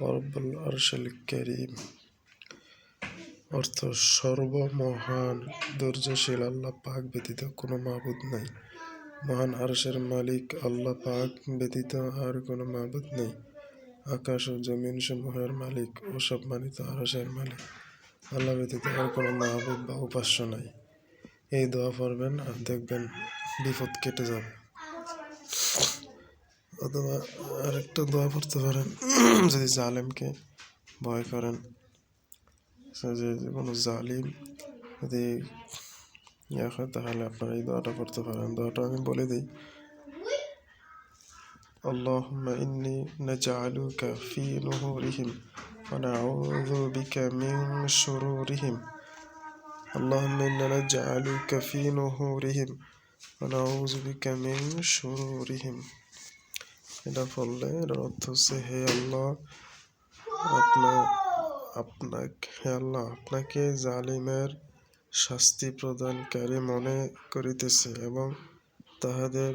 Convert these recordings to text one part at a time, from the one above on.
রব্বুল আরশাল করিম। অর্থ সর্বমহান, ধৈর্যশীল, আল্লাহ পাক ব্যতীত কোনো মাহবুদ নাই। মহান আরশের মালিক, আল্লাহ পাক ব্যতীত আর কোনো মাহবুদ নেই। আকাশ ও জমিন সমূহের মালিক ও সম্মানিত আরশের মালিক, আল্লাহ ব্যতীত আর কোনো মাহবুদ বা উপাস্য নাই। এই দোয়া পড়বেন আর দেখবেন বিপদ কেটে যাবে। অথবা আরেকটা দোয়া পড়তে পারেন যদি জালেমকে ভয় করেন যে কোনো জালিম যদি ইয়া হয় তাহলে আপনারা এই দোয়াটা করতে পারেন দোয়াটা আমি বলে দিই اللهم إني نجعلك في نهورهم ونعوذ بك من شرورهم اللهم إنا نجعلك في نهورهم ونعوذ بك من شرورهم এটা পড়লে এটার অর্থ হচ্ছে, হে আল্লাহ আপনার আপনাকে, হে আল্লাহ, আপনাকে জালিমের শাস্তি প্রদানকারী মনে করিতেছে এবং তাহাদের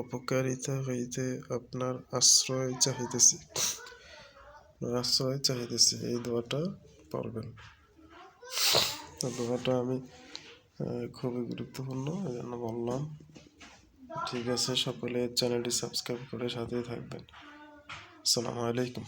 অপকারিতা হইতে আপনার আশ্রয় চাহিতেছে। আশ্রয় চাহিতেছে, এই দোয়াটা পড়বেন। দোয়াটা আমি খুবই গুরুত্বপূর্ণ এই জন্য বললাম ঠিক আছে সকলে চ্যানেলটি সাবস্ক্রাইব করে সাথেই থাকবেন। আসসালামু আলাইকুম।